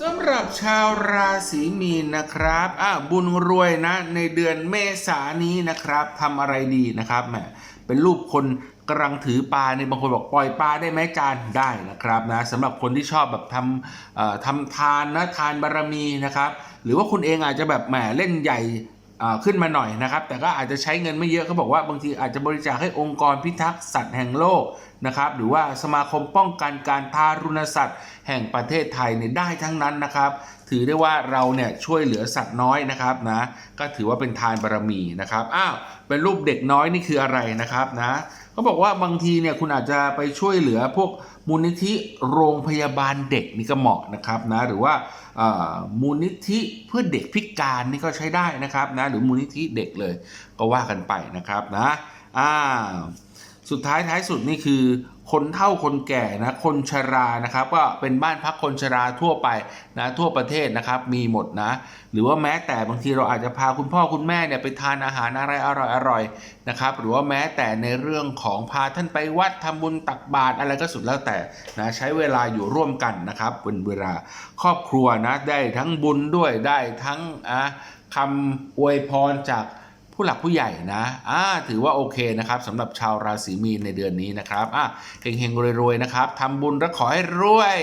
สำหรับชาวราศีมีนนะครับอะบุญรวยนะ ในเดือนเมษานี้นะครับทำอะไรดีนะครับแหมเป็นรูปคนกำลังถือปลาในยบางคนบอกปล่อยปลาได้ไหมจานได้นะครับนะสำหรับคนที่ชอบแบบทำเอ่อทำทานนะทานบารมีนะครับ หรือว่าคุณเองอาจจะแบบแหมเล่นใหญ่ ขึ้นมาหน่อยนะครับ แต่ก็อาจจะใช้เงินไม่เยอะเขาบอกว่าบางทีอาจจะบริจาคให้องค์กรพิทักษ์สัตว์แห่งโลกนะครับ หรือว่าสมาคมป้องกันการทารุณสัตว์ แห่งประเทศไทยเนี่ยได้ทั้งนั้นนะครับ ถือได้ว่าเราเนี่ยช่วยเหลือสัตว์น้อยนะครับนะก็ถือว่าเป็นทานบารมีนะครับอ้าวเป็นรูปเด็กน้อยนี่คืออะไรนะครับนะเขาบอกว่าบางทีเนี่ยคุณอาจจะไปช่วยเหลือพวกมูลนิธิโรงพยาบาลเด็กนี่ก็เหมาะนะครับนะหรือว่าอ่ามูลนิธิเพื่อเด็กพิการนี่ก็ใช้ได้นะครับนะหรือมูลนิธิเด็กเลยก็ว่ากันไปนะครับนะอ่า สุดท้ายท้ายสุดนี่คือคนเฒ่าคนแก่นะคนชรานะครับก็เป็นบ้านพักคนชราทั่วไปนะทั่วประเทศนะครับมีหมดนะ หรือว่าแม้แต่บางทีเราอาจจะพาคุณพ่อคุณแม่เนี่ยไปทานอาหารอะไรอร่อยอร่อยๆนะครับหรือว่าแม้แต่ในเรื่องของพาท่านไปวัดทำบุญตักบาตรอะไรก็สุดแล้วแต่นะใช้เวลาอยู่ร่วมกันนะครับเป็นเวลาครอบครัวนะได้ทั้งบุญด้วยได้ทั้งอะคำอวยพรจาก ผู้หลักผู้ใหญ่นะอ่าถือว่าโอเคนะครับสำหรับชาวราศีมีนในเดือนนี้นะครับอ่าเฮงๆรวยๆนะครับทำบุญแล้วขอให้รวย